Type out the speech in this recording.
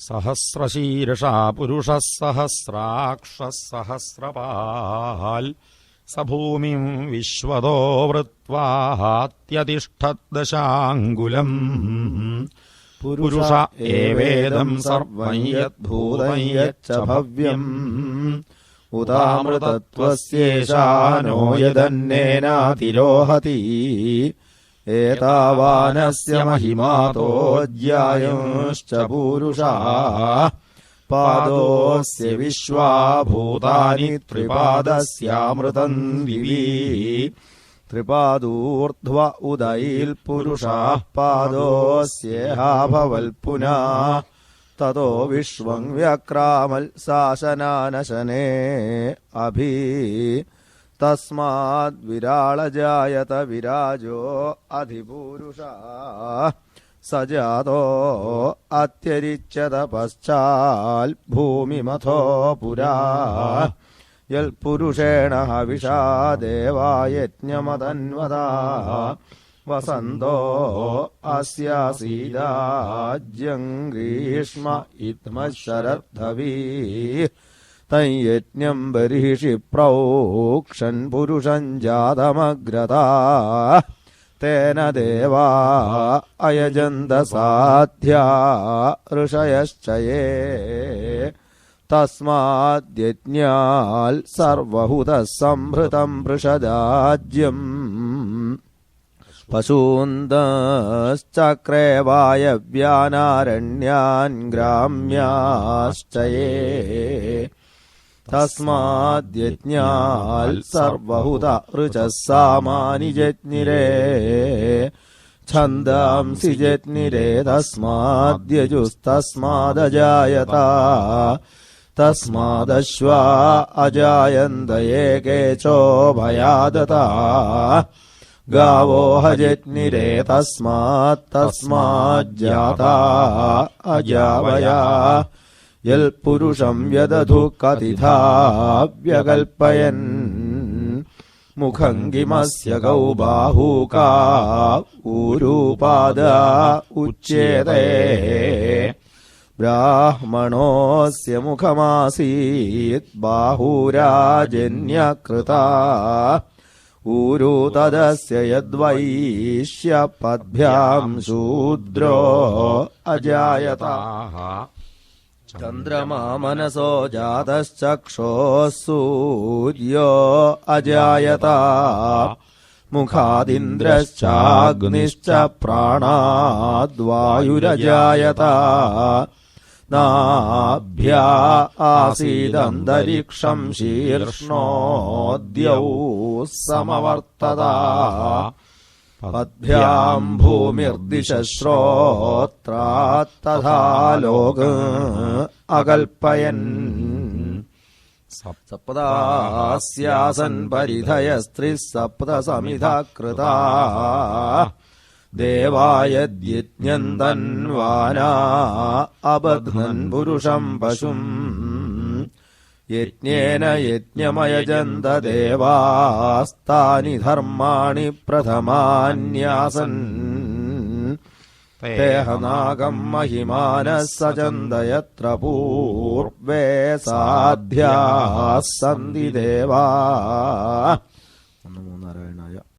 സഹസ്രശീർഷാ പുരുഷ സഹസ്രാക്ഷസഹസ്രപാൽ സഭൂമിം വിശ്വതോ വൃത്വാഹാത്യതിഷ്ഠദ്ദശാങ്കുലം പുരുഷ ഏവേദം സർവയദ്ഭൂതയച്ച ഭവ്യം. ഉദാമൃതത്വസ്യേഷാ നോയതന്നേനാതിരോഹതി यच्च भव्यम् उदामृतत्वस्येषानो यदन्नेनातिरोहति एतावानस्य महिमातोऽज्यायंश्च पूरुषा पादोऽस्य विश्वाभूतानि त्रिपादस्यामृतम् दिवि त्रिपादूर्ध्व उदैल्पुरुषाः पादोऽस्येहाभवल्पुना ततो विश्वम् व्यक्रामल्शासनानशने अभि തസ്മാരാളജായത വിരാജോ അധിപൂരുഷ സജാതോ അത്യരിച്ചത പശ്ചാൽ ഭൂമിമഥോ പുരാ. യൽ പുരുഷേണ ഹവിഷാ ദേവായജ്ഞമതന്വതാ വസന്തോ അസ്യാസീരാജ്യം ഗ്രീഷ്മ ഇത്മശരദ്ധവീ. തയ്യജ്ഞം ബർഹിഷി പ്രൗക്ഷൻ പുരുഷൻ ജാതമഗ്രതാ. തേന ദേവാ അയജന്ത സാധ്യ ഋഷയശ്ചയേ. തസ്മാദ്യജ്ഞാൽ സർവഹുത സംഭൃതം വൃഷദാജ്യം പശൂന്തശ്ചക്രേ വായവ്യാനാരണ്യാൻ ഗ്രാമ്യാശ്ചയേ. तस्माद्यज्ञाल् सर्वहुत ऋचः सामानि जज्ञिरे छन्दांसि जज्ञिरे तस्माद्यजुस्तस्मादजायता। तस्मादश्वा अजायन्त एके चोभयादता गावो हजज्ञिरे तस्मात् तस्माज्जाता अजावया യൽ പുരുഷം യദധു കതിഥാവ്യകൽപ്പയൻ മുഖം കിമസ്യ കൗബാഹൂക ഊരൂപാദ ഉച്ചേതേ ബ്രാഹ്മണോസ്യ മുഖമാസീത് ബാഹൂരാജന്യകൃത ഊരൂതദസ്യ യദ്വൈശ്യ പദ്ഭ്യാം ശൂദ്രോ അജായതാ. ചന്ദ്രമാ മനസോ അജായത. മുഖാദിന്ദ്രശ്ചാഗ്നിശ്ച പ്രാണാദ്വായുരജായത. നാഭ്യാ ശീർഷ്ണോദ്യൗ സമവർത്തത. शीर्ष्णोद्यौ समवर्तता पद्भ्याम् भूमिर्दिशश्रोत्रात्तथा लोक अकल्पयन् सप्तास्यासन् परिधयस्त्रिः सप्त समिधा कृता देवायद्यज्ञन्तन्वाना अबध्नन् पुरुषम् पशुम् യജ്ഞേന യജ്ഞമയജന്തദേവാസ്താനി ധർമാണി പ്രഥമാന്യാസൻ. േഹനാഗം മഹിമാനസചന്തയത്ര പൂർവേ സാധ്യാ സന്ധി ദേവാ.